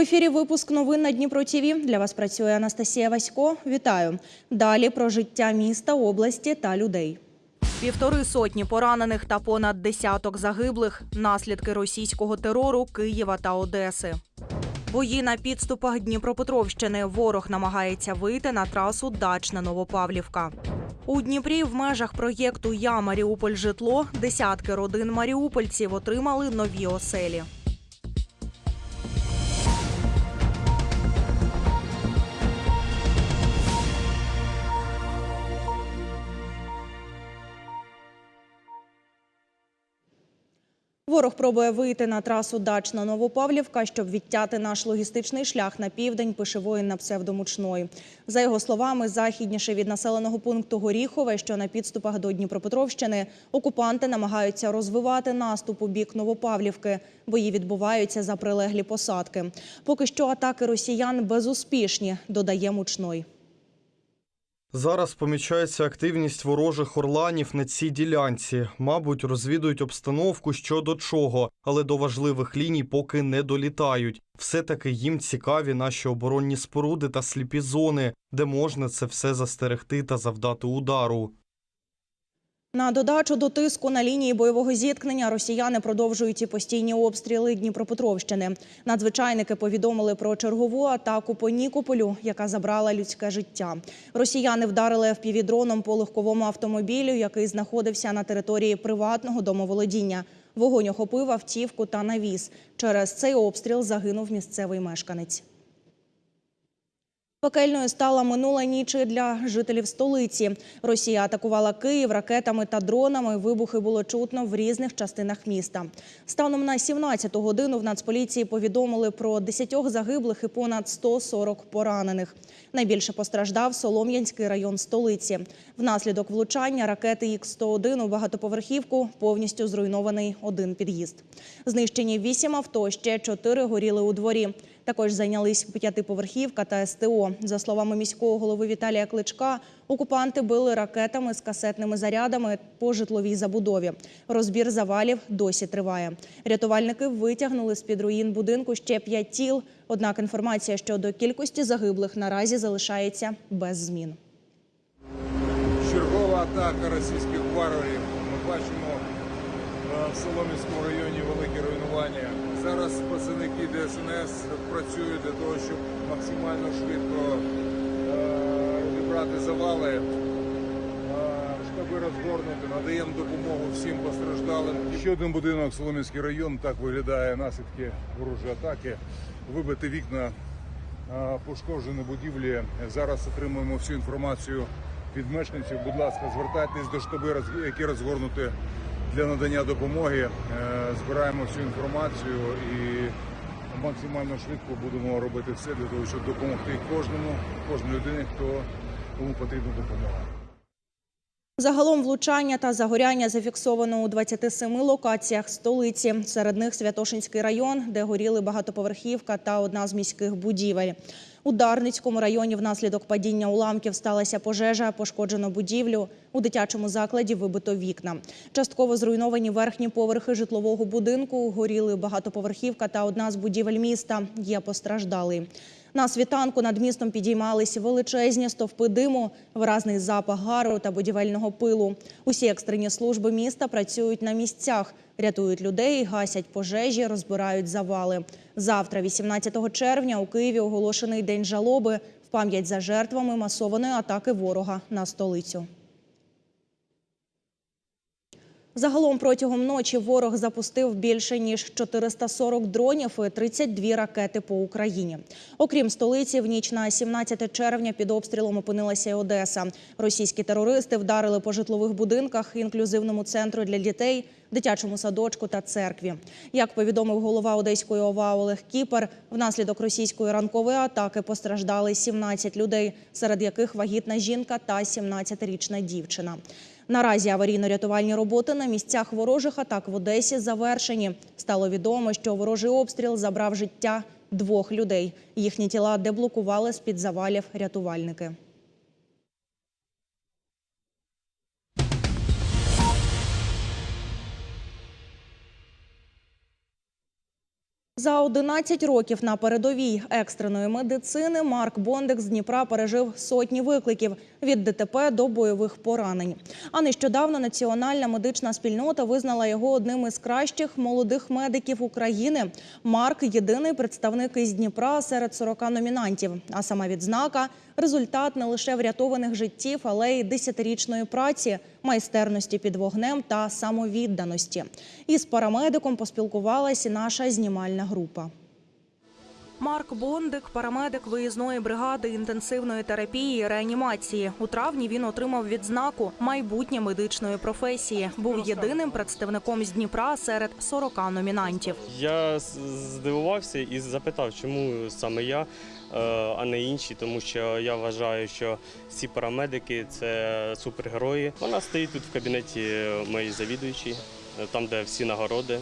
ефірі випуск новин на Дніпро ТІВІ. Для вас працює Анастасія Васько. Вітаю. Далі про життя міста, області та людей. Півтори сотні поранених та понад десяток загиблих наслідки російського терору Києва та Одеси. Бої на підступах Дніпропетровщини. Ворог намагається вийти на трасу Дачна Новопавлівка. У Дніпрі в межах проєкту Я Маріуполь житло десятки родин маріупольців отримали нові оселі. Ворог пробує вийти на трасу Дачна Новопавлівка, щоб відтяти наш логістичний шлях на південь, пише воїн на псевдомучної. За його словами, західніше від населеного пункту Горіхове, що на підступах до Дніпропетровщини, окупанти намагаються розвивати наступ у бік Новопавлівки. Бої відбуваються за прилеглі посадки. Поки що атаки росіян безуспішні, додає мучной. Зараз помічається активність ворожих орланів на цій ділянці. Мабуть, розвідують обстановку щодо чого, але до важливих ліній поки не долітають. Все-таки їм цікаві наші оборонні споруди та сліпі зони, де можна це все застерегти та завдати удару. На додачу до тиску на лінії бойового зіткнення росіяни продовжують і постійні обстріли Дніпропетровщини. Надзвичайники повідомили про чергову атаку по Нікополю, яка забрала людське життя. Росіяни вдарили FPV-дроном по легковому автомобілю, який знаходився на території приватного домоволодіння. Вогонь охопив автівку та навіс. Через цей обстріл загинув місцевий мешканець. Пекельною стала минула ніч для жителів столиці. Росія атакувала Київ ракетами та дронами. Вибухи було чутно в різних частинах міста. Станом на 17-ту годину в Нацполіції повідомили про 10 загиблих і понад 140 поранених. Найбільше постраждав Солом'янський район столиці. Внаслідок влучання ракети Х-101 у багатоповерхівку повністю зруйнований один під'їзд. Знищені 8 авто, ще 4 горіли у дворі. Також зайнялись п'ятиповерхівка та СТО. За словами міського голови Віталія Кличка, окупанти били ракетами з касетними зарядами по житловій забудові. Розбір завалів досі триває. Рятувальники витягнули з-під руїн будинку ще п'ять тіл. Однак інформація щодо кількості загиблих наразі залишається без змін. Чергова атака російських варварів. Ми бачимо е, в Солом'янському районі великі руйнування. Зараз працівники ДСНС працюють для того, щоб максимально швидко е, завали, е, штаби розгорнути, надаємо допомогу всім постраждалим. Ще один будинок Солом'янський район, так виглядає наслідки ворожої атаки. Вибити вікна, е, пошкоджені будівлі. Зараз отримуємо всю інформацію від мешканців. Будь ласка, звертайтесь до штаби, які розгорнуті для надання допомоги. Е, Збираємо всю інформацію і максимально швидко будемо робити все для того, щоб допомогти кожному, кожній людині, хто кому потрібна допомога. Загалом влучання та загоряння зафіксовано у 27 локаціях столиці. Серед них Святошинський район, де горіли багатоповерхівка та одна з міських будівель. У Дарницькому районі внаслідок падіння уламків сталася пожежа, пошкоджено будівлю. У дитячому закладі вибито вікна. Частково зруйновані верхні поверхи житлового будинку, горіли багатоповерхівка та одна з будівель міста. Є постраждалий. На світанку над містом підіймались величезні стовпи диму, виразний запах гару та будівельного пилу. Усі екстрені служби міста працюють на місцях, рятують людей, гасять пожежі, розбирають завали. Завтра, 18 червня, у Києві оголошений день жалоби в пам'ять за жертвами масованої атаки ворога на столицю. Загалом протягом ночі ворог запустив більше ніж 440 дронів і 32 ракети по Україні. Окрім столиці, в ніч на 17 червня під обстрілом опинилася і Одеса. Російські терористи вдарили по житлових будинках, інклюзивному центру для дітей, дитячому садочку та церкві. Як повідомив голова Одеської ОВА Олег Кіпер, внаслідок російської ранкової атаки постраждали 17 людей, серед яких вагітна жінка та 17-річна дівчина. Наразі аварійно-рятувальні роботи на місцях ворожих атак в Одесі завершені. Стало відомо, що ворожий обстріл забрав життя двох людей. Їхні тіла деблокували з-під завалів рятувальники. За 11 років на передовій екстреної медицини Марк Бондик з Дніпра пережив сотні викликів від ДТП до бойових поранень. А нещодавно національна медична спільнота визнала його одним із кращих молодих медиків України. Марк єдиний представник із Дніпра серед 40 номінантів. А сама відзнака результат не лише врятованих життів, але й десятирічної праці, майстерності під вогнем та самовідданості. Із парамедиком поспілкувалась і наша знімальна група. Марк Бондик, парамедик виїзної бригади інтенсивної терапії і реанімації. У травні він отримав відзнаку майбутнє медичної професії. Був єдиним представником з Дніпра серед 40 номінантів. Я здивувався і запитав, чому саме я, е, а не інші, тому що я вважаю, що всі парамедики це супергерої. Вона стоїть тут в кабінеті моєї завідуючої, е, там, де всі нагороди,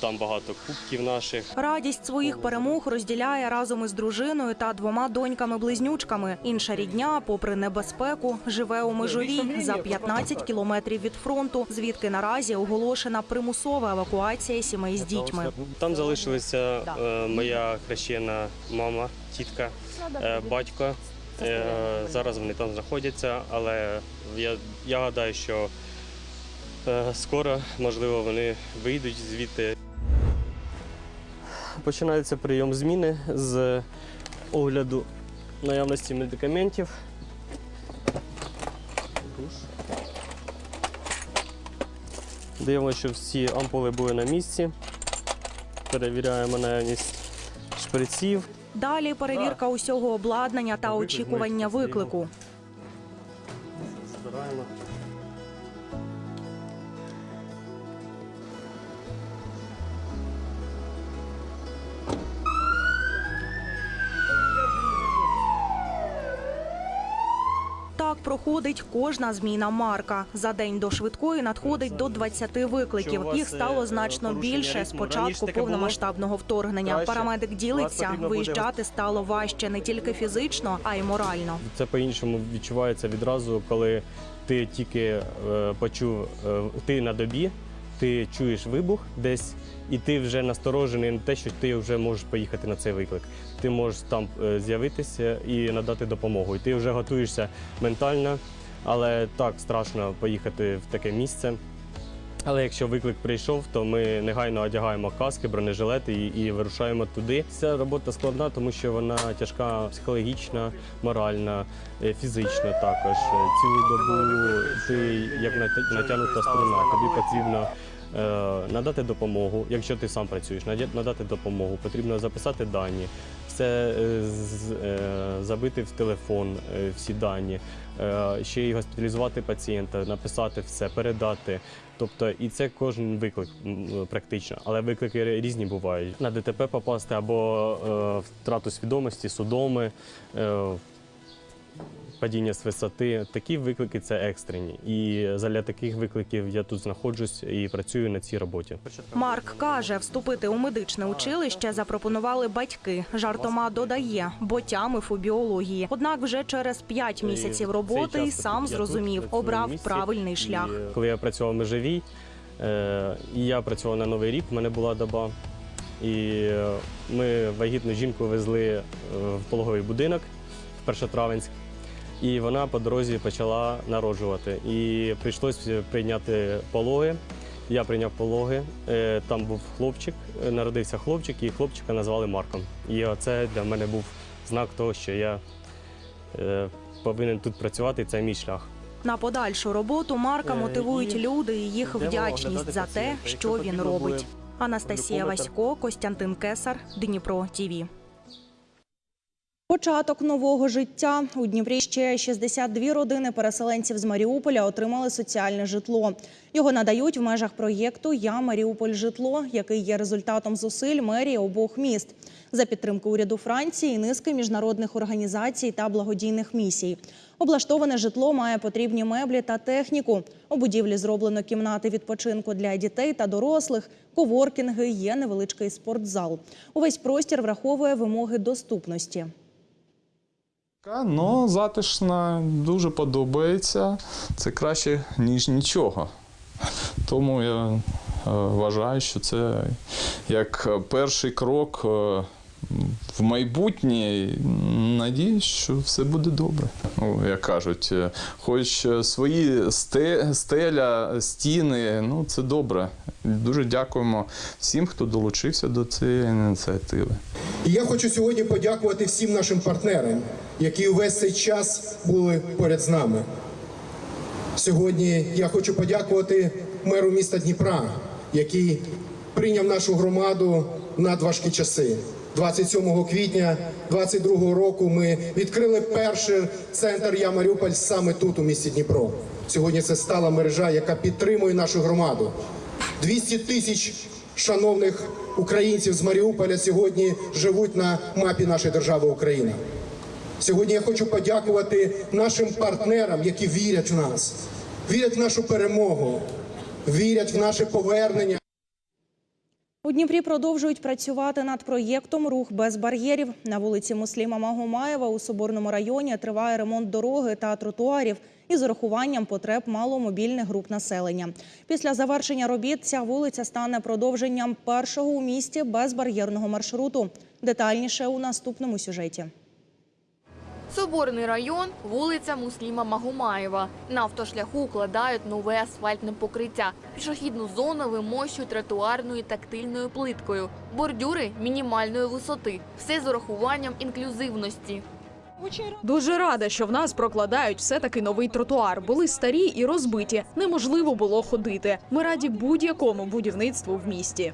там багато кубків наших. Радість своїх перемог розділяє разом із дружиною та двома доньками-близнючками. Інша рідня, попри небезпеку, живе у межовій за 15 кілометрів від фронту, звідки наразі оголошена примусова евакуація сімей з дітьми. Там залишилися е, моя хрещена мама, тітка, е, батько. Е, Зараз вони там знаходяться, але я, я гадаю, що е, скоро, можливо, вони вийдуть звідти. Починається прийом зміни з огляду наявності медикаментів. Дивимося, що всі ампули були на місці. Перевіряємо наявність шприців. Далі перевірка усього обладнання та очікування виклику. Збираємо. Проходить кожна зміна марка. За день до швидкої надходить до 20 викликів. Їх стало е, значно більше з початку повномасштабного вторгнення. Парамедик ділиться, виїжджати стало важче не тільки фізично, а й морально. Це по-іншому відчувається відразу, коли ти тільки е, почув, е, ти на добі, ти чуєш вибух десь, і ти вже насторожений на те, що ти вже можеш поїхати на цей виклик. Ти можеш там е, з'явитися і надати допомогу. І ти вже готуєшся ментально, але так страшно поїхати в таке місце. Але якщо виклик прийшов, то ми негайно одягаємо каски, бронежилети і, і вирушаємо туди. Ця робота складна, тому що вона тяжка психологічна, моральна, е, фізична також. Е, Цілу добу ти як натягнута струна, тобі потрібно. е, Надати допомогу, якщо ти сам працюєш, надати допомогу, потрібно записати дані, все забити в телефон, всі дані, ще й госпіталізувати пацієнта, написати все, передати. Тобто, і це кожен виклик практично, але виклики різні бувають. На ДТП попасти або е, втрату свідомості, судоми, е, падіння з висоти. Такі виклики це екстрені. І задля таких викликів я тут знаходжусь і працюю на цій роботі. Марк каже, вступити у медичне училище запропонували батьки. Жартома додає, бо тямив у біології. Однак вже через п'ять місяців роботи і сам зрозумів, обрав правильний шлях. І, коли я працював в межовій, е, і я працював на Новий рік, в мене була доба. І е, ми вагітну жінку везли е, в пологовий будинок в Першотравенськ. І вона по дорозі почала народжувати. І прийшлося прийняти пологи. Я прийняв пологи. Е, Там був хлопчик, е, народився хлопчик, і хлопчика назвали Марком. І це для мене був знак того, що я е, повинен тут працювати, і це мій шлях. На подальшу роботу Марка Е, мотивують люди і їх вдячність за те, що він робить. Анастасія. Васько, Костянтин Кесар, Дніпро ТІВІ. Початок нового життя у Дніпрі ще 62 родини переселенців з Маріуполя отримали соціальне житло. Його надають в межах проєкту Я Маріуполь житло, який є результатом зусиль мерії обох міст за підтримки уряду Франції, низки міжнародних організацій та благодійних місій. Облаштоване житло має потрібні меблі та техніку. У будівлі зроблено кімнати відпочинку для дітей та дорослих, коворкінги, є невеличкий спортзал. Увесь простір враховує вимоги доступності. Ну, затишна, дуже подобається. Це краще, ніж нічого. Тому я вважаю, що це як перший крок е, в майбутнє. Надіюсь, що все буде добре. Ну, як кажуть, е, хоч свої стеля, стіни, ну це добре. Дуже дякуємо всім, хто долучився до цієї ініціативи. І я хочу сьогодні подякувати всім нашим партнерам, які увесь цей час були поряд з нами. Сьогодні я хочу подякувати меру міста Дніпра, який прийняв нашу громаду в надважкі часи. 27 квітня 22 року ми відкрили перший центр Я Маріуполь саме тут, у місті Дніпро. Сьогодні це стала мережа, яка підтримує нашу громаду. 200 тисяч шановних українців з Маріуполя сьогодні живуть на мапі нашої держави Україна. Сьогодні я хочу подякувати нашим партнерам, які вірять в нас, вірять в нашу перемогу, вірять в наше повернення. У Дніпрі продовжують працювати над проєктом Рух без бар'єрів. На вулиці Мусліма Магомаєва у Соборному районі триває ремонт дороги та тротуарів із урахуванням потреб маломобільних груп населення. Після завершення робіт ця вулиця стане продовженням першого у місті безбар'єрного маршруту. Детальніше у наступному сюжеті. Соборний район, вулиця Мусліма Магомаєва. На автошляху укладають нове асфальтне покриття. Пішохідну зону вимощують тротуарною тактильною плиткою. Бордюри мінімальної висоти. Все з урахуванням інклюзивності. Дуже рада, що в нас прокладають все-таки новий тротуар. Були старі і розбиті. Неможливо було ходити. Ми раді будь-якому будівництву в місті.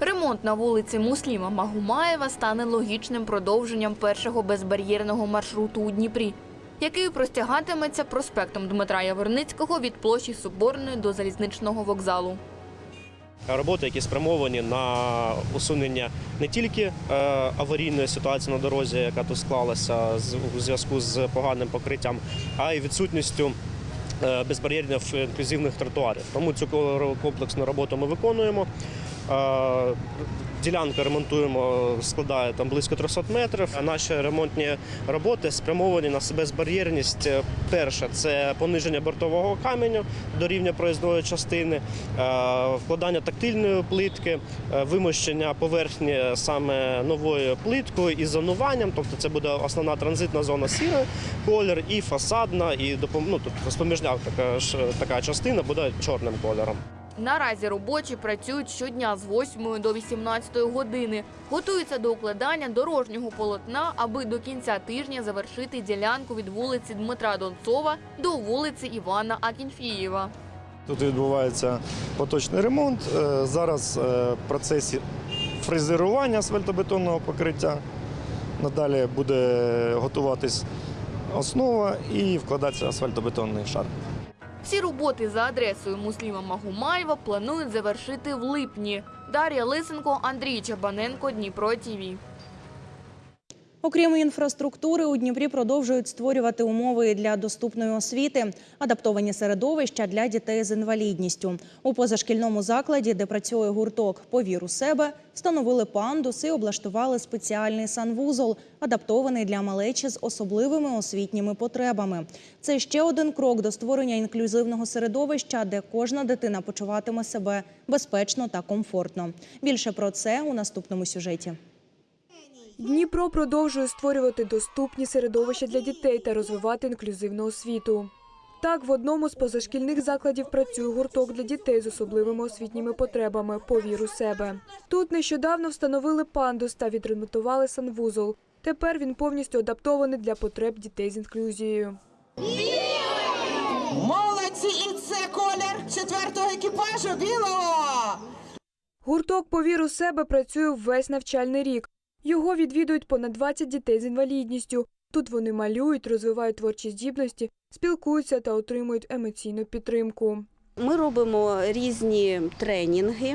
Ремонт на вулиці Мусліма Магумаєва стане логічним продовженням першого безбар'єрного маршруту у Дніпрі, який простягатиметься проспектом Дмитра Яворницького від площі Соборної до залізничного вокзалу. роботи, які спрямовані на усунення не тільки е, аварійної ситуації на дорозі, яка тут склалася у зв'язку з поганим покриттям, а й відсутністю е, безбар'єрних інклюзивних тротуарів. Тому цю ко- комплексну роботу ми виконуємо. Е, Ділянку ремонтуємо, складає там близько 300 метрів. А Наші ремонтні роботи спрямовані на безбар'єрність. Е, Перше це пониження бортового каменю до рівня проїзної частини, е, вкладання тактильної плитки, вимощення поверхні саме новою плиткою і зонуванням. Тобто це буде основна транзитна зона сірий колір, і фасадна, і допом... ну, тобто споміжняк така така частина буде чорним кольором. Наразі робочі працюють щодня з 8 до 18 години. Готуються до укладання дорожнього полотна, аби до кінця тижня завершити ділянку від вулиці Дмитра Донцова до вулиці Івана Акінфієва. Тут відбувається поточний ремонт. Е, Зараз е, в процесі фрезерування асфальтобетонного покриття. Надалі буде готуватись основа і вкладатися асфальтобетонний шар. Всі роботи за адресою Мусліма Магумаєва планують завершити в липні. Дар'я Лисенко, Андрій Чабаненко, Дніпро ТІВІ. Окрім інфраструктури, у Дніпрі продовжують створювати умови для доступної освіти, адаптовані середовища для дітей з інвалідністю. У позашкільному закладі, де працює гурток «Повір у себе», встановили пандус і облаштували спеціальний санвузол, адаптований для малечі з особливими освітніми потребами. Це ще один крок до створення інклюзивного середовища, де кожна дитина почуватиме себе безпечно та комфортно. Більше про це у наступному сюжеті. Дніпро продовжує створювати доступні середовища для дітей та розвивати інклюзивну освіту. Так, в одному з позашкільних закладів працює гурток для дітей з особливими освітніми потребами «Повір у себе». Тут нещодавно встановили пандус та відремонтували санвузол. Тепер він повністю адаптований для потреб дітей з інклюзією. Молодці, і це колір четвертого екіпажу білого. Гурток «Повір у себе» працює весь навчальний рік. Його відвідують понад 20 дітей з інвалідністю. Тут вони малюють, розвивають творчі здібності, спілкуються та отримують емоційну підтримку. Ми робимо різні тренінги,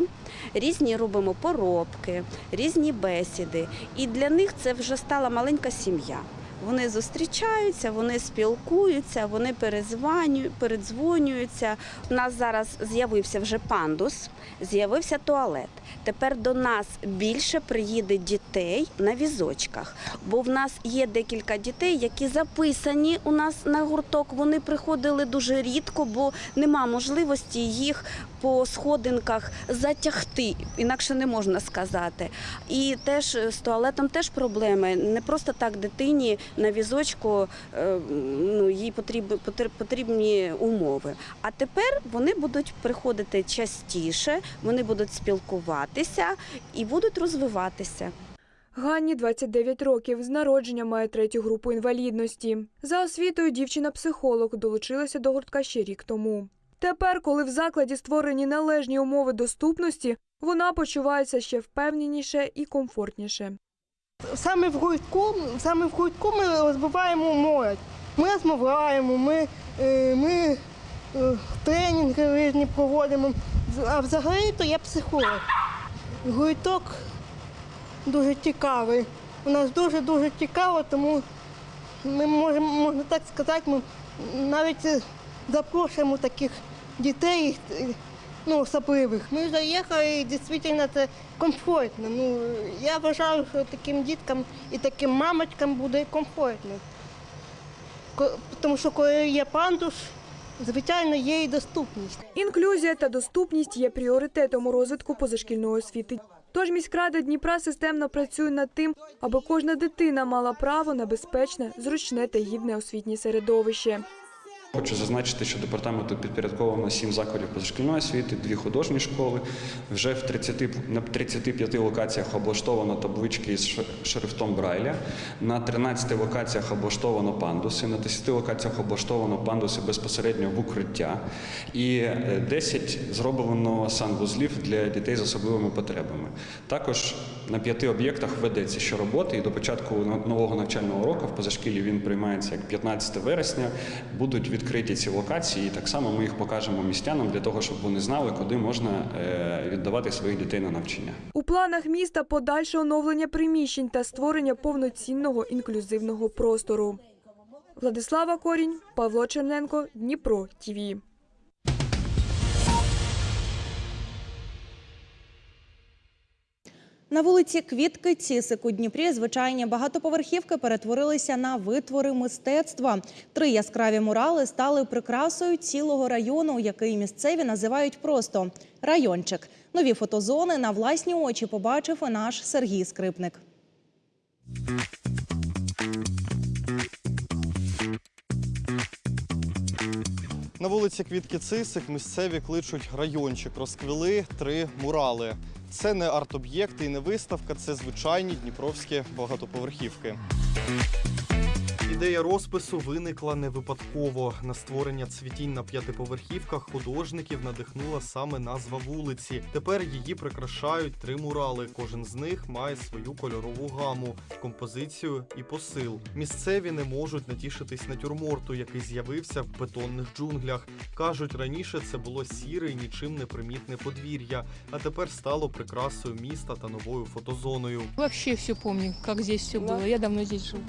різні робимо поробки, різні бесіди. І для них це вже стала маленька сім'я. Вони зустрічаються, вони спілкуються, вони передзвонюються. У нас зараз з'явився вже пандус, з'явився туалет. Тепер до нас більше приїде дітей на візочках, бо в нас є декілька дітей, які записані у нас на гурток. Вони приходили дуже рідко, бо нема можливості їх по сходинках затягти, інакше не можна сказати. І теж з туалетом теж проблеми. Не просто так дитині на візочку е, ну, їй потрібні, потрібні умови. А тепер вони будуть приходити частіше, вони будуть спілкуватися і будуть розвиватися. Ганні 29 років, з народження має третю групу інвалідності. За освітою дівчина-психолог долучилася до гуртка ще рік тому. Тепер, коли в закладі створені належні умови доступності, вона почувається ще впевненіше і комфортніше. Саме в гуртку, саме в гуртку ми розвиваємо молодь. Ми розмовляємо, ми, е, ми е, тренінги різні проводимо. А взагалі то я психолог. Гурток дуже цікавий. У нас дуже-дуже цікаво, тому ми можемо, можна так сказати, ми навіть е, запрошуємо таких дітей, ну, особливих. Ми заїхали і дійсно це комфортно. Ну, я вважаю, що таким діткам і таким мамочкам буде комфортно. Тому що коли є пандус, звичайно, є і доступність. Інклюзія та доступність є пріоритетом у розвитку позашкільної освіти. Тож міськрада Дніпра системно працює над тим, аби кожна дитина мала право на безпечне, зручне та гідне освітнє середовище. Хочу зазначити, що департаменту підпорядковано сім закладів позашкільної освіти, дві художні школи. Вже в 30, на 35 локаціях облаштовано таблички з шрифтом Брайля. На 13 локаціях облаштовано пандуси, на 10 локаціях облаштовано пандуси безпосередньо в укриття. І е, 10 зроблено санвузлів для дітей з особливими потребами. Також на п'яти об'єктах ведеться щороботи, і до початку нового навчального року в позашкіллі він приймається як 15 вересня. Будуть відкриті ці локації, і так само ми їх покажемо містянам для того, щоб вони знали, куди можна е, віддавати своїх дітей на навчання. У планах міста подальше оновлення приміщень та створення повноцінного інклюзивного простору. Владислава Корінь, Павло Черненко, Дніпро ТІВІ. На вулиці Квітки Цісик у Дніпрі звичайні багатоповерхівки перетворилися на витвори мистецтва. Три яскраві мурали стали прикрасою цілого району, який місцеві називають просто райончик. Нові фотозони на власні очі побачив і наш Сергій Скрипник. На вулиці Квітки Цисик місцеві кличуть райончик. Розквіли три мурали. Це не арт-об'єкти і не виставка, це звичайні дніпровські багатоповерхівки. Ідея розпису виникла не випадково. На створення цвітінь на п'ятиповерхівках художників надихнула саме назва вулиці. Тепер її прикрашають три мурали. Кожен з них має свою кольорову гаму, композицію і посил. Місцеві не можуть натішитись натюрморту, який з'явився в бетонних джунглях. кажуть, раніше це було сіре і нічим не примітне подвір'я, а тепер стало прикрасою міста та новою фотозоною. Вообще все помню, как здесь все было. Я давно здесь живу.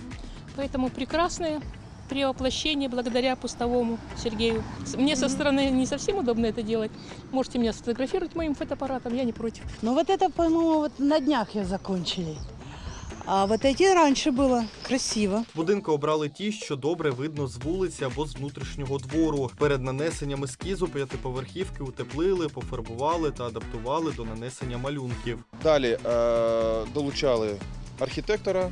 Поэтому прекрасное превоплощение благодаря пустовому Сергею. С- Мне со стороны не совсем удобно это делать. Можете меня сфотографировать моим фотоаппаратом, я не против. Ну вот это, по-моему, вот на днях ее закончили. А вот эти раньше было красиво. Будинки обрали ті, що добре видно з вулиці або з внутрішнього двору. Перед нанесенням ескізу п'ятиповерхівки утеплили, пофарбували та адаптували до нанесення малюнків. Далі е, долучали архітектора,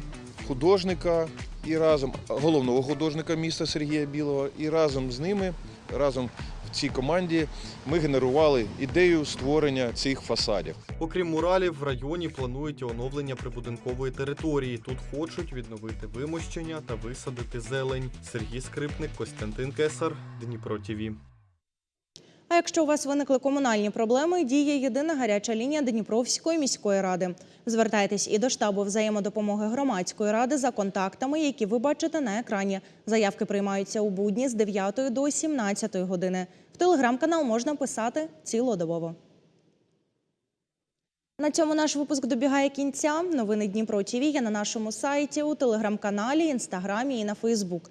художника і разом головного художника міста Сергія Білого. І разом з ними, разом в цій команді, ми генерували ідею створення цих фасадів. Окрім муралів, в районі планують і оновлення прибудинкової території. Тут хочуть відновити вимощення та висадити зелень. Сергій Скрипник, Костянтин Кесар, Дніпро ТІВІ. А якщо у вас виникли комунальні проблеми, діє єдина гаряча лінія Дніпровської міської ради. Звертайтесь і до штабу взаємодопомоги громадської ради за контактами, які ви бачите на екрані. Заявки приймаються у будні з 9 до 17 години. В телеграм-канал можна писати цілодобово. На цьому наш випуск добігає кінця. Новини Дніпро ТІВІ є на нашому сайті, у телеграм-каналі, інстаграмі і на Фейсбук.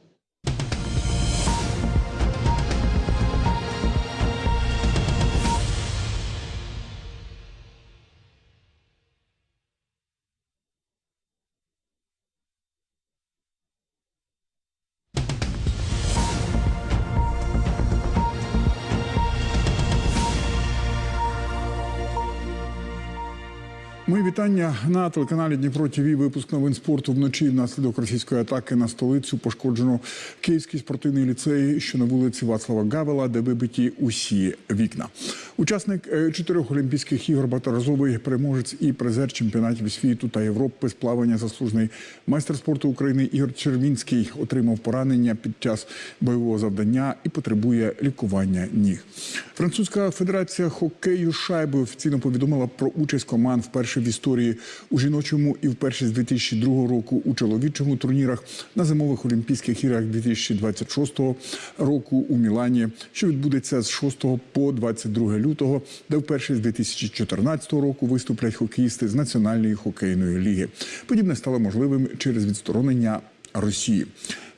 Вітання на телеканалі Дніпро ТВ. Випуск новин спорту вночі внаслідок російської атаки на столицю пошкоджено Київський спортивний ліцей, що на вулиці Вацлава Гавела, де вибиті усі вікна. Учасник е, чотирьох Олімпійських ігор, багаторазовий переможець і призер чемпіонатів світу та Європи з плавання заслужений майстер спорту України Ігор Червінський отримав поранення під час бойового завдання і потребує лікування ніг. Французька федерація хокею шайби офіційно повідомила про участь команд вперше в історії у жіночому і вперше з 2002 року у чоловічому турнірах на зимових Олімпійських іграх 2026 року у Мілані, що відбудеться з 6 по 22 лютого, де вперше з 2014 року виступлять хокеїсти з національної хокейної ліги. Подібне стало можливим через відсторонення Росії.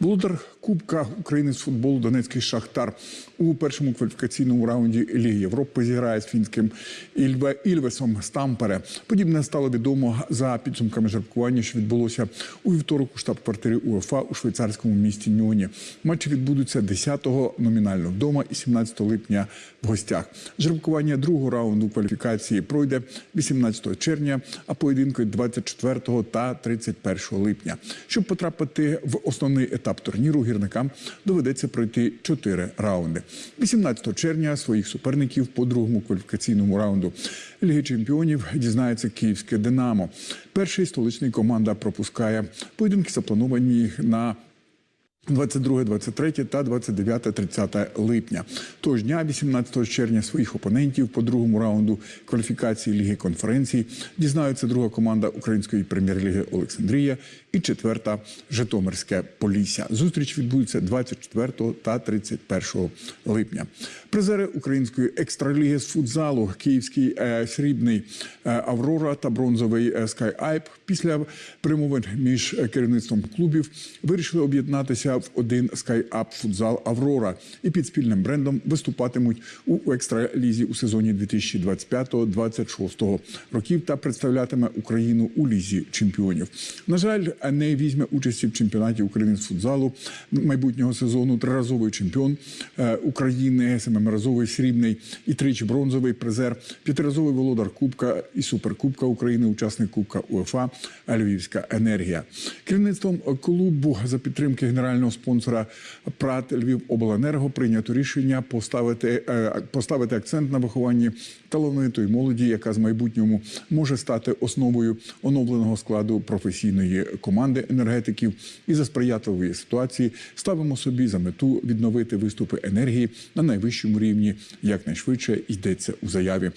Володар Кубка України з футболу Донецький Шахтар у першому кваліфікаційному раунді Ліги Європи зіграє з фінським Ільве Ільвесом Стампере. Подібне стало відомо за підсумками жеребкування, що відбулося у вівторок у штаб-квартирі УЄФА у швейцарському місті Ньоні. Матчі відбудуться 10-го номінально вдома і 17 липня в гостях. Жеребкування другого раунду кваліфікації пройде 18 червня, а поєдинки 24 та 31 липня. Щоб потрапити в основний етап турніру, гірникам доведеться пройти чотири раунди. 18 червня своїх суперників по другому кваліфікаційному раунду Ліги Чемпіонів дізнається київське Динамо. Перший столичний команда пропускає поєдинки, заплановані на 22, 23 та 29, 30 липня. Того ж дня, 18 червня, своїх опонентів по другому раунду кваліфікації Ліги конференцій дізнаються друга команда Української прем'єр-ліги Олександрія і четверта Житомирське Полісся. Зустріч відбудеться 24 та 31 липня. Призери української екстраліги з футзалу Київський е, срібний е, Аврора та бронзовий е, Скай Айп після перемовин між е, керівництвом клубів вирішили об'єднатися в один Up футзал Аврора і під спільним брендом виступатимуть у екстралізі у сезоні 2025-2026 років та представлятиме Україну у лізі чемпіонів. На жаль, не візьме участі в чемпіонаті України з футзалу майбутнього сезону. Триразовий чемпіон е, України, семиразовий срібний і тричі бронзовий призер, п'ятиразовий володар Кубка і Суперкубка України, учасник Кубка УЕФА Львівська енергія. Керівництвом клубу за підтримки генерального спонсора ПРАТ Львівобленерго прийнято рішення поставити, е, поставити акцент на вихованні талановитої молоді, яка з майбутньому може стати основою оновленого складу професійної команди енергетиків. І за сприятливої ситуації ставимо собі за мету відновити виступи енергії на найвищому рівні якнайшвидше йдеться у заяві.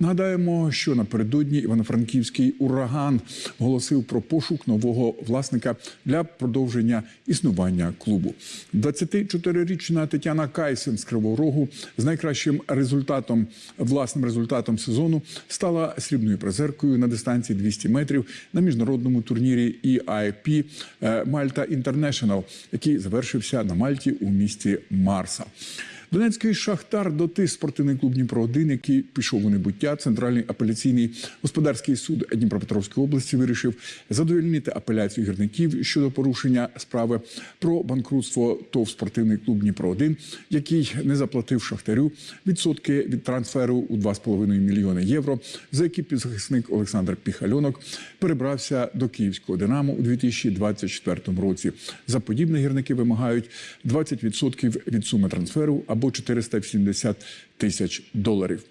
Нагадаємо, що напередодні Івано-Франківський ураган оголосив про пошук нового власника для продовження існування клубу. 24-річна Тетяна Кайсен з Кривого Рогу з найкращим результатом, власним результатом сезону стала срібною призеркою на дистанції 200 метрів на міжнародному турнірі EIP Мальта Інтернешнл, який завершився на Мальті у місті Марса. Донецький шахтар дотис спортивний клуб Дніпро 1 який пішов у небуття. Центральний апеляційний господарський суд Дніпропетровської області вирішив задовольнити апеляцію гірників щодо порушення справи про банкрутство ТОВ спортивний клуб Дніпро 1 який не заплатив шахтарю відсотки від трансферу у 2,5 мільйони євро, за які підзахисник Олександр Піхальонок перебрався до київського Динамо у 2024 році. За подібне гірники вимагають 20% від суми трансферу або 470 тисяч доларів.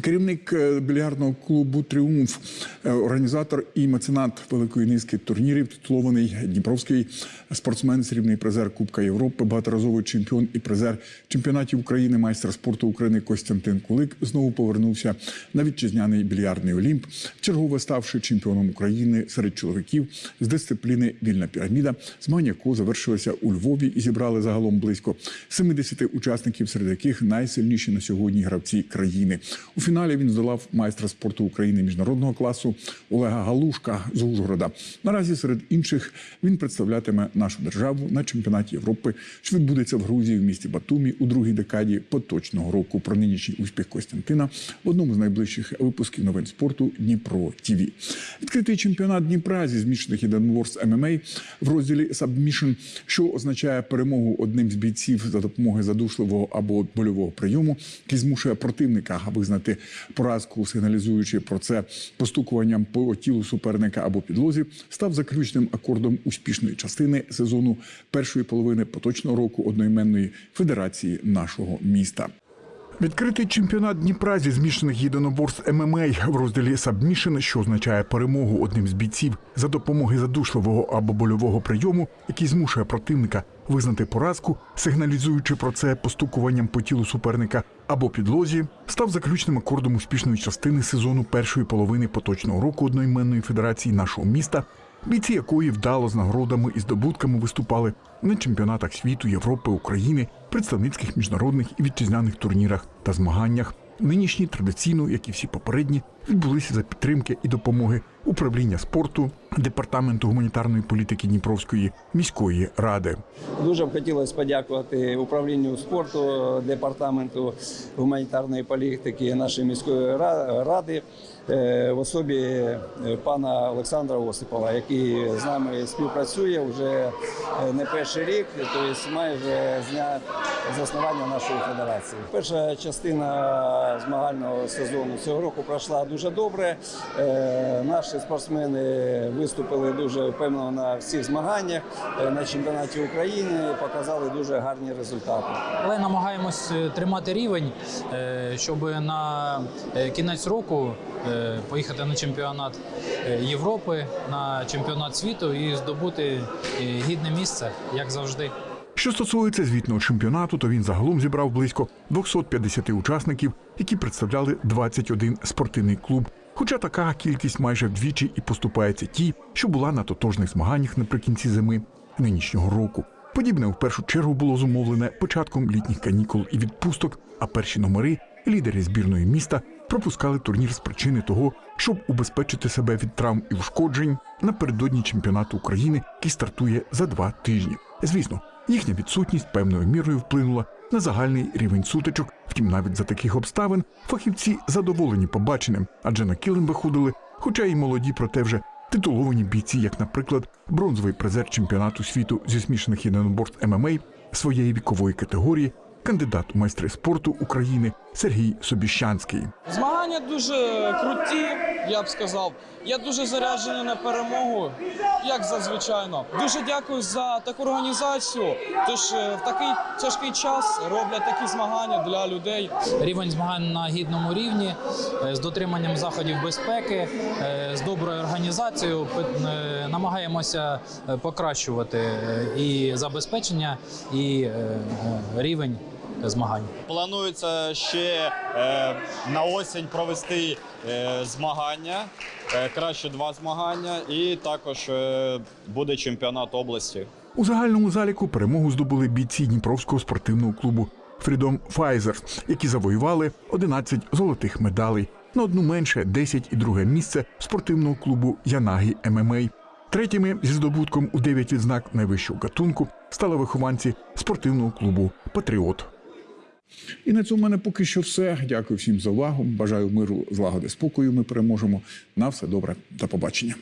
Керівник е, більярдного клубу Тріумф, е, організатор і меценат великої низки турнірів, титулований Дніпровський спортсмен, срібний призер Кубка Європи, багаторазовий чемпіон і призер чемпіонатів України, майстер спорту України Костянтин Кулик знову повернувся на вітчизняний більярдний Олімп, чергове ставши чемпіоном України серед чоловіків з дисципліни Вільна піраміда, змагання якого завершилися у Львові і зібрали загалом близько 70 учасників, серед яких найсильніші на сьогодні гравці країни. Фіналі він здолав майстра спорту України міжнародного класу Олега Галушка з Ужгорода. Наразі серед інших він представлятиме нашу державу на чемпіонаті Європи, що відбудеться в Грузії в місті Батумі у другій декаді поточного року. Про нинішній успіх Костянтина в одному з найближчих випусків новин спорту Дніпро ТІВІ. Відкритий чемпіонат Дніпра зі змішаних єдиноборств ММА в розділі Submission, що означає перемогу одним з бійців за допомогою задушливого або больового прийому, який змушує противника визнати терпіти поразку, сигналізуючи про це постукуванням по тілу суперника або підлозі, став заключним акордом успішної частини сезону першої половини поточного року одноіменної федерації нашого міста. Відкритий чемпіонат Дніпра зі змішаних єдиноборств ММА. В розділі Сабмішен, що означає перемогу одним з бійців за допомоги задушливого або больового прийому, який змушує противника визнати поразку, сигналізуючи про це постукуванням по тілу суперника або підлозі, став заключним акордом успішної частини сезону першої половини поточного року одноіменної федерації нашого міста, бійці якої вдало з нагородами і здобутками виступали на чемпіонатах світу, Європи, України, представницьких міжнародних і вітчизняних турнірах та змаганнях. Нинішні традиційно, як і всі попередні, відбулися за підтримки і допомоги управління спорту, департаменту гуманітарної політики Дніпровської міської ради. Дуже б хотілося подякувати управлінню спорту, департаменту гуманітарної політики нашої міської ра- ради в особі е, пана Олександра Осипова, який з нами співпрацює вже е, не перший рік, тобто майже з дня заснування нашої федерації. Перша частина змагального сезону цього року пройшла дуже добре. Е, Наші спортсмени виступили дуже впевнено на всіх змаганнях е, на чемпіонаті України, показали дуже гарні результати. Але намагаємось е, тримати рівень, е, щоб на е, кінець року е, поїхати на чемпіонат е, Європи, на чемпіонат світу і здобути е, гідне місце, як завжди. Що стосується звітного чемпіонату, то він загалом зібрав близько 250 учасників, які представляли 21 спортивний клуб. Хоча така кількість майже вдвічі і поступається тій, що була на тотожних змаганнях наприкінці зими нинішнього року. Подібне в першу чергу було зумовлене початком літніх канікул і відпусток, а перші номери лідери збірної міста пропускали турнір з причини того, щоб убезпечити себе від травм і ушкоджень напередодні чемпіонату України, який стартує за два тижні. Звісно, їхня відсутність певною мірою вплинула на загальний рівень сутичок. Втім, навіть за таких обставин фахівці задоволені побаченим, адже на килим виходили, хоча й молоді, проте вже титуловані бійці, як, наприклад, бронзовий призер чемпіонату світу зі смішаних єдиноборств ММА своєї вікової категорії, кандидат у майстри спорту України Сергій Собіщанський. Змагання дуже круті, я б сказав. Я дуже заряджений на перемогу, як зазвичайно. Дуже дякую за таку організацію. Тож е, в такий тяжкий час роблять такі змагання для людей. Рівень змагань на гідному рівні е, з дотриманням заходів безпеки, е, з доброю організацією. Пи- Намагаємося покращувати і забезпечення, і рівень змагань. Планується ще е, на осінь провести е, змагання, е, краще два змагання, і також е, буде чемпіонат області. У загальному заліку перемогу здобули бійці Дніпровського спортивного клубу Freedom Fighters, які завоювали 11 золотих медалей. На одну менше 10 і друге місце спортивного клубу Янагі ММА. Третіми зі здобутком у 9 відзнак найвищого гатунку стали вихованці спортивного клубу Патріот. І на цьому мене поки що все. Дякую всім за увагу. Бажаю миру, злагоди, спокою. Ми переможемо. На все добре. До побачення.